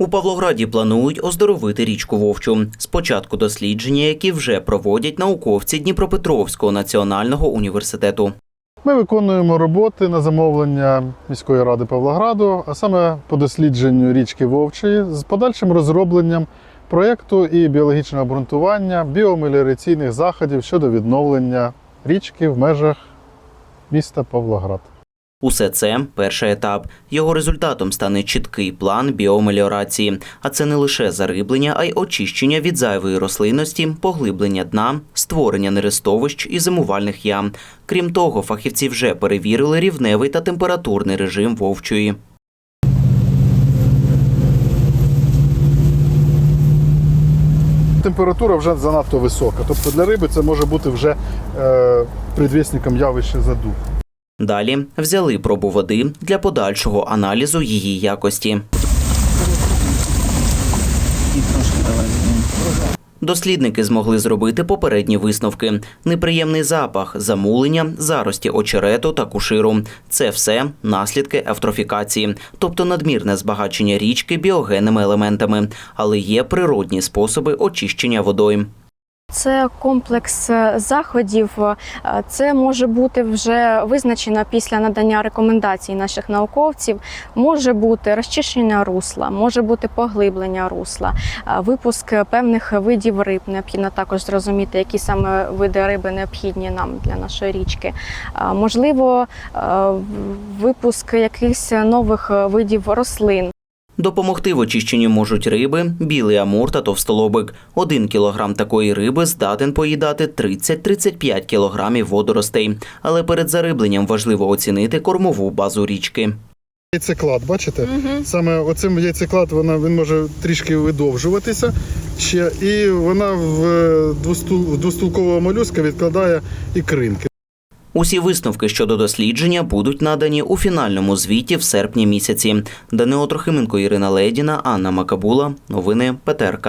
У Павлограді планують оздоровити річку Вовчу. Спочатку дослідження, які вже проводять науковці Дніпропетровського національного університету. Ми виконуємо роботи на замовлення міської ради Павлограду, а саме по дослідженню річки Вовчої з подальшим розробленням проєкту і біологічного обґрунтування біомеліораційних заходів щодо відновлення річки в межах міста Павлоград. Усе це перший етап. Його результатом стане чіткий план біомеліорації. А це не лише зариблення, а й очищення від зайвої рослинності, поглиблення дна, створення нерестовищ і зимувальних ям. Крім того, фахівці вже перевірили рівневий та температурний режим вовчої. Температура вже занадто висока, тобто для риби це може бути вже е, предвісником явища задух. Далі взяли пробу води для подальшого аналізу її якості. Дослідники змогли зробити попередні висновки: неприємний запах, замулення, зарості очерету та куширу. Це все наслідки евтрофікації, тобто надмірне збагачення річки біогенними елементами, але є природні способи очищення водою. Це комплекс е, заходів. Е, Це може бути вже визначено після надання рекомендацій наших науковців. Може бути розчищення русла, може бути поглиблення русла, е, випуск певних видів риб. Необхідно також зрозуміти, які саме види риби необхідні нам для нашої річки. Можливо, випуск якихось нових видів рослин. Допомогти в очищенні можуть риби, білий амур та товстолобик. Один кілограм такої риби здатен поїдати 30-35 кілограмів водоростей. Але перед зарибленням важливо оцінити кормову базу річки. Яйцеклад, бачите? Саме оцим яйцеклад вона він може трішки видовжуватися ще, і вона в е, в двостулкового молюска відкладає ікринки. Усі висновки щодо дослідження будуть надані у фінальному звіті в серпні місяці. Данило Трохименко, Ірина Ледіна, Анна Макабула. Новини ПТРК.